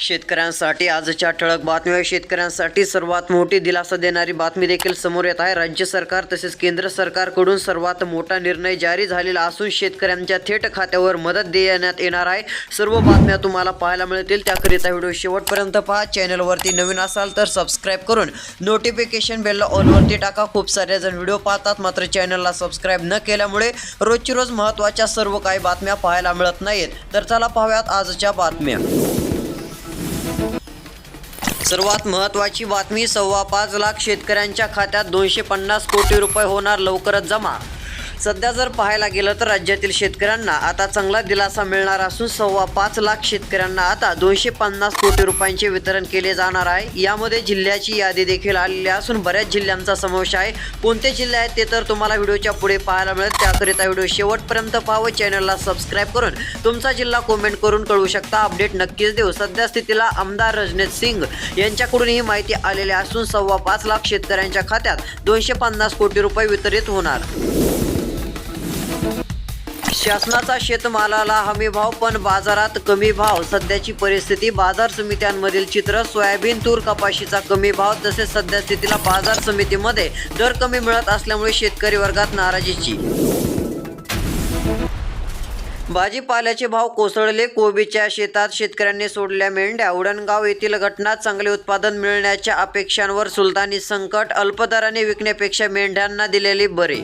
शेतकऱ्यांसाठी आजच्या ठळक बातम्या. शेतकऱ्यांसाठी सर्वात मोठी दिलासा देणारी बातमी देखील समोर येत आहे. राज्य सरकार तसेच केंद्र सरकारकडून सर्वात मोठा निर्णय जारी झालेला असून शेतकऱ्यांच्या थेट खात्यावर मदत देण्यात येणार आहे. सर्व बातम्या तुम्हाला पाहायला मिळतील. त्याकरिता व्हिडिओ शेवटपर्यंत पहा. चॅनलवरती नवीन असाल तर सबस्क्राईब करून नोटिफिकेशन बेलला ऑलवरती टाका. खूप सारे जण व्हिडिओ पाहतात. मात्र चॅनलला सबस्क्राईब न केल्यामुळे रोजची रोज महत्त्वाच्या सर्व काही बातम्या पाहायला मिळत नाहीत. तर चला पाहूयात आजच्या बातम्या. सर्वात महत्वाची बातमी सव्वा पाच लाख शेतकऱ्यांच्या खात्यात दोनशे पन्नास कोटी रुपये होणार लवकरच जमा सध्या जर पाहायला गेलं तर राज्यातील शेतकऱ्यांना आता चांगला दिलासा मिळणार असून सव्वा पाच लाख शेतकऱ्यांना आता दोनशे पन्नास कोटी रुपयांचे वितरण केले जाणार आहे. यामध्ये जिल्ह्याची यादी देखील आलेली असून बऱ्याच जिल्ह्यांचा समावेश आहे. कोणते जिल्हे आहेत ते तर तुम्हाला व्हिडिओच्या पुढे पाहायला मिळेल. त्याकरिता व्हिडिओ शेवटपर्यंत पाहावं चॅनलला सबस्क्राईब करून तुमचा जिल्हा कमेंट करून कळवू शकता. अपडेट नक्कीच देऊ. सध्या स्थितीला आमदार रजनीत सिंग यांच्याकडून ही माहिती आलेली असून सव्वा पाच लाख शेतकऱ्यांच्या खात्यात दोनशे पन्नास कोटी रुपये वितरित होणार. शासनाचा शेतमालाला हमी भाव पण बाजारात कमी भाव. सध्याची परिस्थिती बाजार समित्यांमधील चित्र सोयाबीन तूर कपाशीचा कमी भाव तसेच सध्या स्थितीला बाजार समितीमध्ये दर कमी मिळत असल्यामुळे शेतकरी वर्गात नाराजीची. भाजीपाल्याचे भाव कोसळले. कोबीच्या शेतात शेतकऱ्यांनी सोडल्या मेंढ्या. उडणगाव येथील घटनात चांगले उत्पादन मिळण्याच्या अपेक्षांवर सुलतानी संकट अल्पदराने विकण्यापेक्षा मेंढ्यांना दिलेले बरे.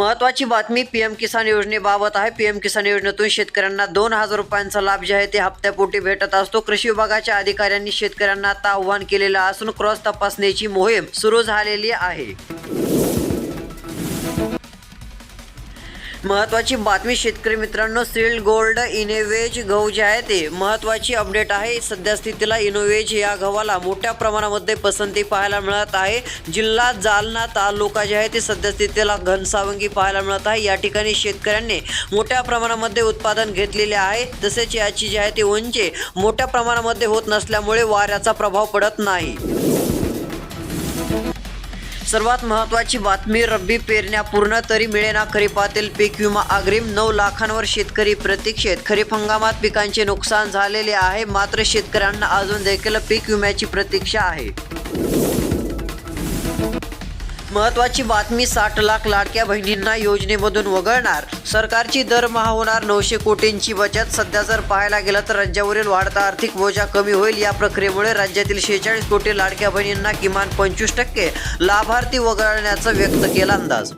महत्वाची बातमी पीएम किसान योजनेबाबत आहे. पीएम किसान योजनेतून शेतकऱ्यांना दोन हजार रुपयांचा लाभ जे आहे ते हप्त्यापोटी भेटत असतो. कृषी विभागाच्या अधिकाऱ्यांनी शेतकऱ्यांना आता आव्हान केलेलं असून क्रॉस तपासणीची मोहीम सुरू झालेली आहे. महत्वाची बातमी शेतकरी मित्रांनो सील्ड गोल्ड इनोवेज गहू जे आहे ते महत्वाची अपडेट आहे. सध्या स्थितीला इनोवेज या गव्हाला मोठ्या प्रमाणामध्ये पसंती पाहायला मिळत आहे. जिल्हा जालना तालुका जे आहे ते सध्यास्थितीला घनसावंगी पाहायला मिळत आहे. या ठिकाणी शेतकऱ्यांनी मोठ्या प्रमाणामध्ये उत्पादन घेतलेले आहे. तसेच याची जी आहे ती उंची मोठ्या प्रमाणामध्ये होत नसल्यामुळे वाऱ्याचा प्रभाव पडत नाही. सर्वात महत्त्वाची बातमी रब्बी पेरण्या पूर्ण तरी मिळेना खरीपातील पीक विमा अग्रिम नऊ लाखांवर शेतकरी प्रतीक्षेत. खरीप हंगामात पिकांचे नुकसान झालेले आहे मात्र शेतकऱ्यांना अजून देखील पीक विम्याची प्रतीक्षा आहे. महत्वाची बातमी साठ लाख लाडक्या बहिणींना योजनेमधून वगळणार. सरकारची दरमहा होणार नऊशे कोटींची बचत. सध्या जर पाहायला गेलं तर राज्यावरील वाढता आर्थिक बोजा कमी होईल. या प्रक्रियेमुळे राज्यातील शेहेचाळीस कोटी लाडक्या बहिणींना किमान पंचवीस टक्के लाभार्थी वगळण्याचा व्यक्त केला अंदाज.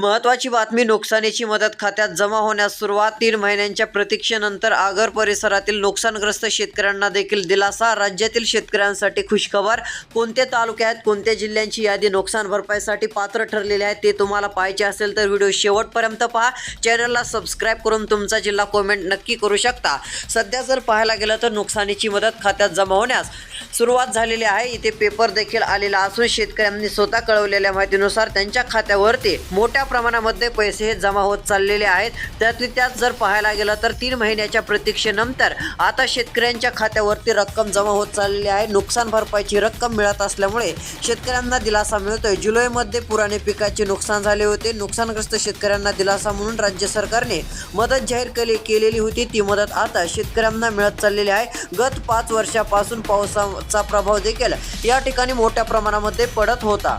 महत्वाची बातमी नुकसानीची मदत खात्यात जमा होण्यास सुरुवात. तीन महिन्यांच्या प्रतीक्षेनंतर आगर परिसरातील नुकसानग्रस्त शेतकऱ्यांना देखील दिलासा. राज्यातील शेतकऱ्यांसाठी खुशखबर. कोणते तालुके आहेत कोणत्या जिल्ह्यांची यादी नुकसान भरपाईसाठी पात्र ठरलेली आहे ते तुम्हाला पाहायचे असेल तर व्हिडिओ शेवटपर्यंत पहा. चॅनलला सबस्क्राईब करून तुमचा जिल्हा कमेंट नक्की करू शकता. सध्या जर पाहायला गेलं तर नुकसानीची मदत खात्यात जमा होण्यास सुरुवात झालेली आहे. इथे पेपर देखील आलेला असून शेतकऱ्यांनी स्वतः कळवलेल्या माहितीनुसार त्यांच्या खात्यावरती मोठ्या प्रमाणामध्ये पैसे हे जमा होत चाललेले आहेत. त्यातली त्यात जर पाहायला गेलं तर तीन महिन्याच्या प्रतीक्षेनंतर आता शेतकऱ्यांच्या खात्यावरती रक्कम जमा होत चाललेली आहे. नुकसान भरपाईची रक्कम मिळत असल्यामुळे शेतकऱ्यांना दिलासा मिळतोय. जुलैमध्ये पुराने पिकाचे नुकसान झाले होते. नुकसानग्रस्त शेतकऱ्यांना दिलासा म्हणून राज्य सरकारने मदत जाहीर केली केलेली होती. ती मदत आता शेतकऱ्यांना मिळत चाललेली आहे. गत पाच वर्षापासून पावसाचा प्रभाव देखील या ठिकाणी मोठ्या प्रमाणामध्ये पडत होता.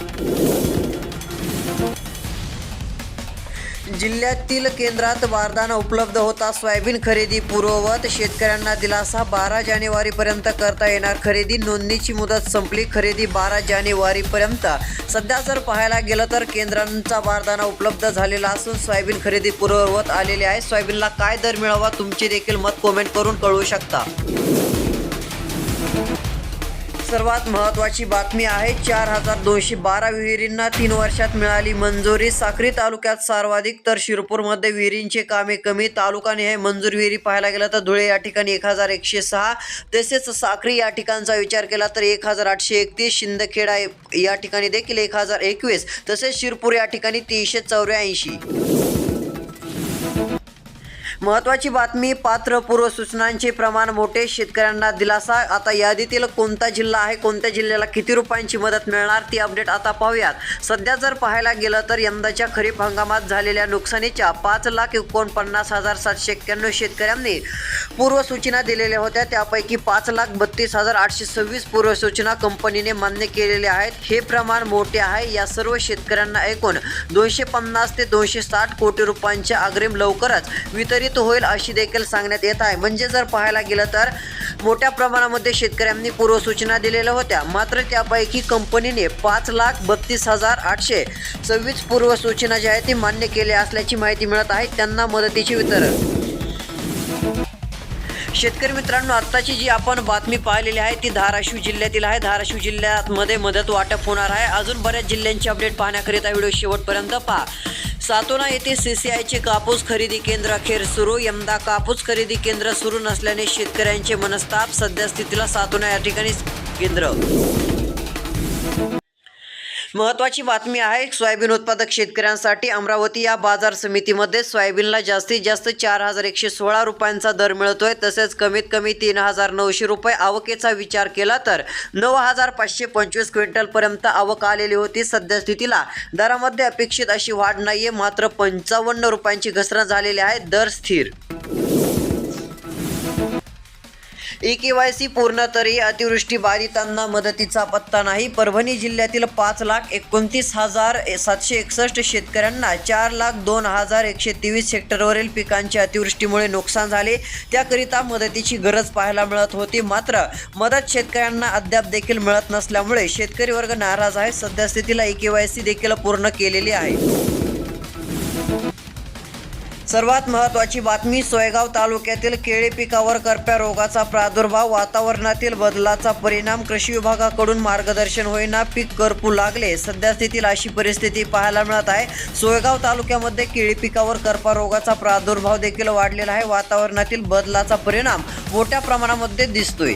जिल्ह्यातील केंद्रात बारदाना उपलब्ध होता. सोयाबीन खरेदी पूर्ववत शेतकऱ्यांना दिलासा बारा जानेवारीपर्यंत करता येणार खरेदी. नोंदणीची मुदत संपली. खरेदी बारा जानेवारीपर्यंत. सध्या जर पाहायला गेलं तर केंद्रांचा बारदाना उपलब्ध झालेला असून सोयाबीन खरेदी पूर्ववत आलेली आहे. सोयाबीनला काय दर मिळावा तुमचे देखील मत कॉमेंट करून कळवू शकता. सर्वात महत्त्वाची बातमी आहे. चार हजार दोनशे बारा विहिरींना तीन वर्षात मिळाली मंजुरी. साक्री तालुक्यात सर्वाधिक तर शिरपूरमध्ये विहिरींचे कामे कमी. तालुकाने हे मंजूर विहिरी पाहायला गेलं तर धुळे या ठिकाणी एक हजार एकशे सहा. तसेच साक्री या ठिकाणचा विचार केला तर एक हजार आठशे एकतीस. शिंदखेडा या ठिकाणी देखील एक हजार एकवीस. तसेच शिरपूर या ठिकाणी तीनशे चौऱ्याऐंशी. महत्वाची बातमी पात्र पूर्व सूचनांचे प्रमाण मोठे शेतकऱ्यांना दिलासा. आता यादीतील कोणता जिल्हा आहे कोणत्या जिल्ह्याला किती रुपयांची मदत मिळणार ती अपडेट आता पाहूयात. सध्या जर पाहायला गेलं तर यंदाच्या खरीप हंगामात झालेल्या नुकसानीच्या पाच लाख एकोणपन्नास हजार सातशे एक्क्याण्णव शेतकऱ्यांनी पूर्वसूचना दिलेल्या होत्या. त्यापैकी पाच लाख बत्तीस हजार आठशे सव्वीस पूर्वसूचना कंपनीने मान्य केलेल्या आहेत. हे प्रमाण मोठे आहे या सर्व शेतकऱ्यांना एकूण दोनशे पन्नास ते दोनशे साठ कोटी रुपयांचे अग्रिम लवकरच वितरित होईल अशी देखील सांगण्यात येत आहे. म्हणजे जर पाहायला गेलं तर मोठ्या प्रमाणामध्ये शेतकऱ्यांनी पूर्वसूचना दिलेल्या होत्या. मात्र त्यापैकी कंपनीने पाच लाख बत्तीस हजार आठशे सव्वीस पूर्वसूचना ज्या आहेत ती मान्य केली असल्याची माहिती मिळत आहे. त्यांना मदतीचे वितरण. शेतकरी मित्रांनो आत्ताची जी आपण बातमी पाहिलेली आहे ती धाराशिव जिल्ह्यातील आहे. धाराशिव जिल्ह्यामध्ये मदत वाटप होणार आहे. अजून बऱ्याच जिल्ह्यांची अपडेट पाहण्याकरिता व्हिडिओ शेवटपर्यंत पहा. सातोना येथे सीसीआयचे कापूस खरेदी केंद्र अखेर सुरू. यंदा कापूस खरेदी केंद्र सुरू नसल्याने शेतकऱ्यांचे मनस्ताप सध्या स्थितीला सातोना या ठिकाणी केंद्र महत्वाची बातमी आहे सोयाबीन उत्पादक शेतकऱ्यांसाठी अमरावती या बाजार समितीमध्ये सोयाबीनला जास्तीत जास्त चार हजार एकशे सोळा रुपयांचा दर मिळतोय तसेच कमीत कमी तीन हजार नऊशे रुपये आवकेचा विचार केला तर नऊ हजार पाचशे पंचवीस क्विंटलपर्यंत आवक आलेली होती सध्या स्थितीला दरामध्ये अपेक्षित अशी वाढ नाहीये मात्र पंचावन्न रुपयांची घसरण झालेली आहे दर स्थिर. ई के वाय सी पूर्ण तरी अतिवृष्टी बाधितांना मदतीचा पत्ता नाही. परभणी जिल्ह्यातील पाच लाख एकोणतीस हजार सातशे एकसष्ट शेतकऱ्यांना चार लाख दोन हजार एकशे तेवीस हेक्टरवरील पिकांच्या अतिवृष्टीमुळे नुकसान झाले. त्याकरिता मदतीची गरज पाहायला मिळत होती. मात्र मदत शेतकऱ्यांना अद्याप देखील मिळत नसल्यामुळे शेतकरी वर्ग नाराज आहे. सद्यस्थितीला ई के वाय सी देखील पूर्ण केलेली आहे. सर्वात महत्त्वाची बातमी सोयगाव तालुक्यातील केळी पिकावर करप्या रोगाचा प्रादुर्भाव वातावरणातील बदलाचा परिणाम कृषी विभागाकडून मार्गदर्शन होईना पीक करपू लागले. सध्या स्थितीला अशी परिस्थिती पाहायला मिळत आहे. सोयगाव तालुक्यामध्ये केळी पिकावर करपा रोगाचा प्रादुर्भाव देखील वाढलेला आहे. वातावरणातील बदलाचा परिणाम मोठ्या प्रमाणामध्ये दिसतोय.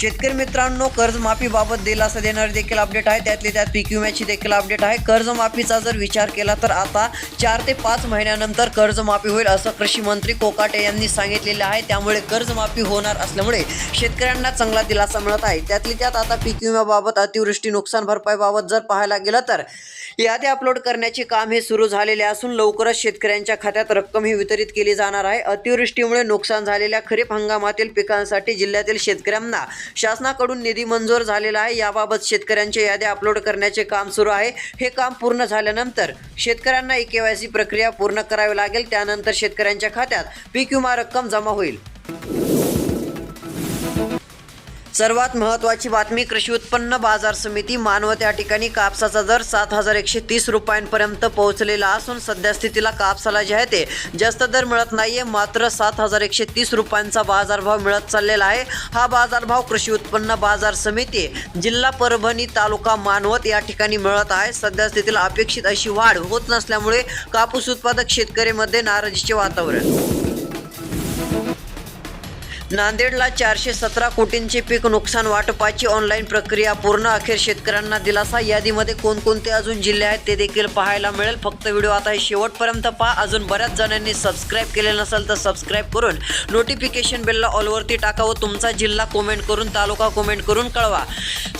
शेतकरी मित्रांनो कर्जमाफीबाबत दिलासा देणारे देखील अपडेट आहे. त्यातली त्यात पीक विम्याची देखील अपडेट आहे. कर्जमाफीचा जर विचार केला तर आता चार ते पाच महिन्यानंतर कर्जमाफी होईल असं कृषी मंत्री कोकाटे यांनी सांगितलेले आहे. त्यामुळे कर्जमाफी होणार असल्यामुळे शेतकऱ्यांना चांगला दिलासा मिळत आहे. त्यातली त्यात आता पीक विम्याबाबत अतिवृष्टी नुकसान भरपाईबाबत जर पाहायला गेलं तर यादी अपलोड करण्याचे काम हे सुरू झालेले असून लवकरच शेतकऱ्यांच्या खात्यात रक्कम ही वितरित केली जाणार आहे. अतिवृष्टीमुळे नुकसान झालेल्या खरीप हंगामातील पिकांसाठी जिल्ह्यातील शेतकऱ्यांना शासनाकडून निधी मंजूर झालेला आहे. याबाबत शेतकऱ्यांच्या याद्या अपलोड करण्याचे काम सुरू आहे. हे काम पूर्ण झाल्यानंतर शेतकऱ्यांना ई के वाय सी प्रक्रिया पूर्ण करावी लागेल. त्यानंतर शेतकऱ्यांच्या खात्यात पीक विमा रक्कम जमा होईल. सर्वात महत्त्वाची बातमी कृषी उत्पन्न बाजार समिती मानवत या ठिकाणी कापसाचा दर सात हजार एकशे तीस रुपयांपर्यंत पोहोचलेला असून सध्या स्थितीला कापसाला जे आहे ते जास्त दर मिळत नाहीये मात्र सात हजार एकशे तीस रुपयांचा बाजारभाव मिळत चाललेला आहे. हा बाजारभाव कृषी उत्पन्न बाजार समिती जिल्हा परभणी तालुका मानवत या ठिकाणी मिळत आहे. सध्या स्थितीला अपेक्षित अशी वाढ होत नसल्यामुळे कापूस उत्पादक शेतकरीमध्ये नाराजीचे वातावरण. नांदेडला चारशे सतरा कोटींचे पीक नुकसान वाटपाची ऑनलाईन प्रक्रिया पूर्ण. अखेर शेतकऱ्यांना दिलासा. यादीमध्ये कोणकोणते अजून जिल्हे आहेत ते देखील पाहायला मिळेल. फक्त व्हिडिओ आता हे शेवटपर्यंत पहा. अजून बऱ्याच जणांनी सबस्क्राईब केले नसेल तर सबस्क्राईब करून नोटिफिकेशन बेलला ऑलवरती टाका व तुमचा जिल्हा कमेंट करून तालुका कमेंट करून कळवा.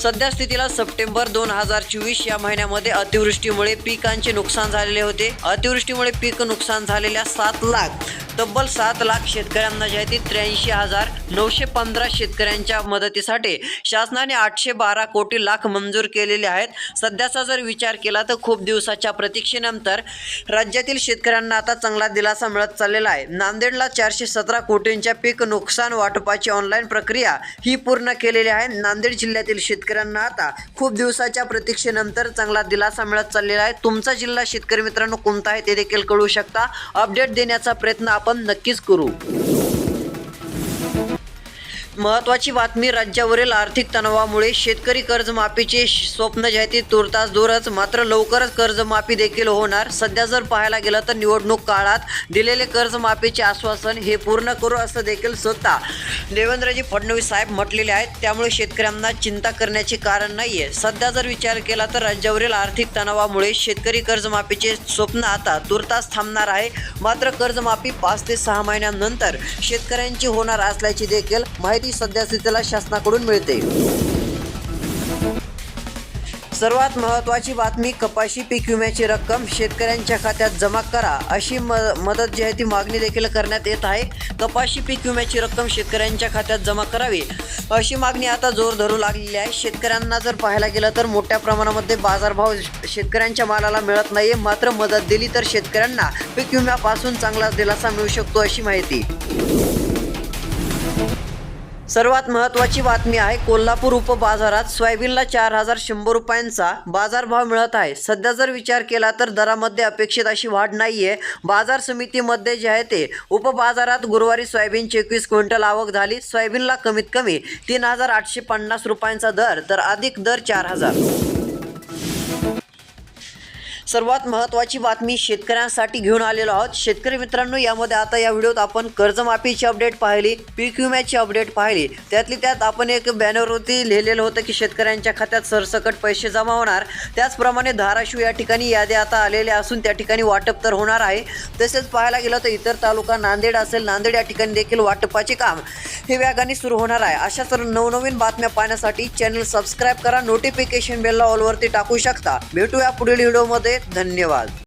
सध्या स्थितीला सप्टेंबर दोन हजार चोवीस या महिन्यामध्ये अतिवृष्टीमुळे पिकांचे नुकसान झालेले होते. अतिवृष्टीमुळे पीक नुकसान झालेल्या सात लाख तब्बल सात लाख शेतकऱ्यांना जे आहे ते त्र्याऐंशी हजार नऊशे पंधरा शेतकऱ्यांच्या मदतीसाठी शासनाने आठशे बारा कोटी लाख मंजूर केलेले आहेत. सध्याचा जर विचार केला तर खूप दिवसाच्या प्रतीक्षेनंतर राज्यातील शेतकऱ्यांना आता चांगला दिलासा मिळत चाललेला आहे. नांदेडला चारशे सतरा कोटींच्या पीक नुकसान वाटपाची ऑनलाईन प्रक्रिया ही पूर्ण केलेली आहे. नांदेड जिल्ह्यातील शेतकऱ्यांना आता खूप दिवसाच्या प्रतीक्षेनंतर चांगला दिलासा मिळत चाललेला आहे. तुमचा जिल्हा शेतकरी मित्रांनो कोणता आहे ते देखील कळू शकता. अपडेट देण्याचा प्रयत्न आपण नक्कीच करू. महत्वाची बातमी राज्यावरील आर्थिक तणावामुळे शेतकरी कर्जमाफीचे स्वप्न जे आहे ते तुर्तास दूरच मात्र लवकरच कर्जमाफी देखील होणार. सध्या जर पाहायला गेलं तर निवडणूक काळात दिलेले कर्जमाफीचे आश्वासन हे पूर्ण करू असं देखील स्वतः देवेंद्रजी फडणवीस साहेब म्हटलेले आहेत. त्यामुळे शेतकऱ्यांना चिंता करण्याचे कारण नाही आहे सध्या जर विचार केला तर राज्यावरील आर्थिक तणावामुळे शेतकरी कर्जमाफीचे स्वप्न आता तुर्तास थांबणार आहे. मात्र कर्जमाफी पाच ते सहा महिन्यांनंतर शेतकऱ्यांची होणार असल्याची देखील माहिती सध्या स्थितीला शासनाकडून मिळते. सर्वात महत्त्वाची बातमी कपाशी पीक विम्याची रक्कम शेतकऱ्यांच्या खात्यात जमा करा अशी म मदत जी आहे ती मागणी देखील करण्यात येत आहे. कपाशी पीक विम्याची रक्कम शेतकऱ्यांच्या खात्यात जमा करावी अशी मागणी आता जोर धरू लागलेली आहे. शेतकऱ्यांना जर पाहायला गेलं तर मोठ्या प्रमाणामध्ये बाजारभाव शेतकऱ्यांच्या मालाला मिळत नाही मात्र मदत दिली तर शेतकऱ्यांना पीक विम्यापासून चांगला दिलासा मिळू शकतो अशी माहिती. सर्वात महत्त्वाची बातमी आहे कोल्हापूर उपबाजारात सोयाबीनला चार हजार शंभर रुपयांचा बाजारभाव मिळत आहे. सध्या जर विचार केला तर दरामध्ये अपेक्षित अशी वाढ नाही आहे बाजार समितीमध्ये जे आहे ते उपबाजारात गुरुवारी सोयाबीनची एकवीस क्विंटल आवक झाली. सोयाबीनला कमीत कमी तीन हजार आठशे पन्नास रुपयांचा दर तर अधिक दर चार हजार. सर्वात महत्त्वाची बातमी शेतकऱ्यांसाठी घेऊन आलेलो आहोत. शेतकरी मित्रांनो यामध्ये आता या व्हिडिओत आपण कर्जमाफीची अपडेट पाहिली पीक विम्याची अपडेट पाहिली. त्यातली त्यात आपण एक बॅनरवरती लिहिलेलं होतं की शेतकऱ्यांच्या खात्यात सरसकट पैसे जमा होणार. त्याचप्रमाणे धाराशिव या ठिकाणी याद्या आता आलेल्या असून त्या ठिकाणी वाटप तर होणार आहे. तसेच पाहायला गेलं तर इतर तालुका नांदेड असेल नांदेड या ठिकाणी देखील वाटपाचे काम हे वेगाने सुरू होणार आहे. अशा तर नवनवीन बातम्या पाहण्यासाठी चॅनल सबस्क्राईब करा नोटिफिकेशन बेलला ऑलवरती टाकू शकता. भेटूया पुढील व्हिडिओमध्ये. धन्यवाद.